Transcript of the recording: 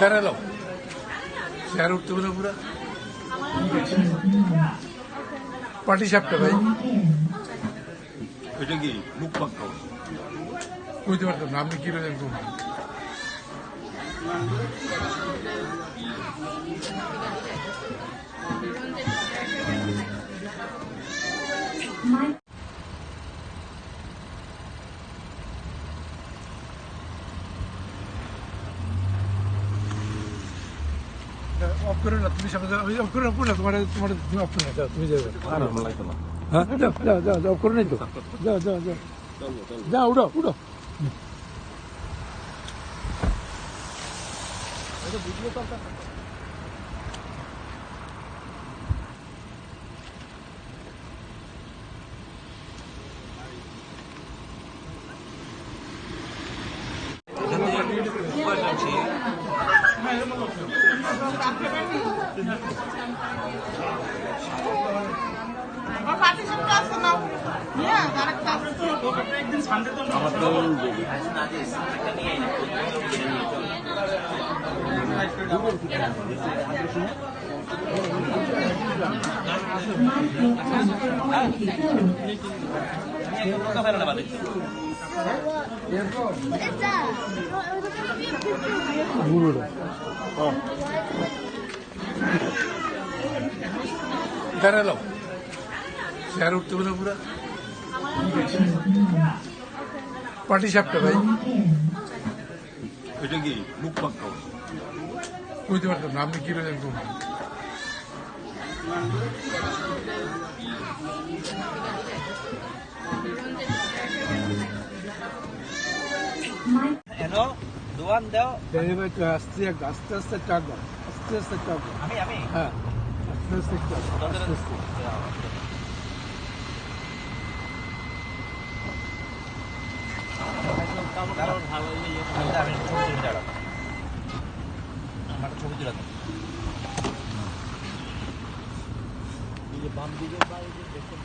দাঁড়াল চেয়ার উঠতে বলে পুরো। পাটি সাপটা ভাই। এটা কি মুখ পাক্ক বুঝতে পারতাম না আপনি কি রয়েছেন কোন অফ করে না তুমি সামনে অফ করে না তোমার তোমার তুমি অফ করে না তুমি যাবে হ্যাঁ যাও যাও যাও હા જાઓ જાઓ જાઓ જાઓ કરો નહીં તો જાઓ જાઓ જાઓ જાઓ ઉડો ઉડો Carrelo. চেয়ার উঠতে বলে পুরো। পাটি সাপটা ভাই। এটা কি মুখ পাক্ক বুঝতে পারতাম না আপনি কি রয়েছেন কোন এনো দোয়ান দাও আস্তে আস্তে আস্তে চাপ দাও। আস্তে আস্তে দাও। আমি আমি। হ্যাঁ আস্তে আস্তে দাও, আস্তে আস্তে কারণ ভালো আমি ছবি তুলে বাম দিকে বা এই দেখুন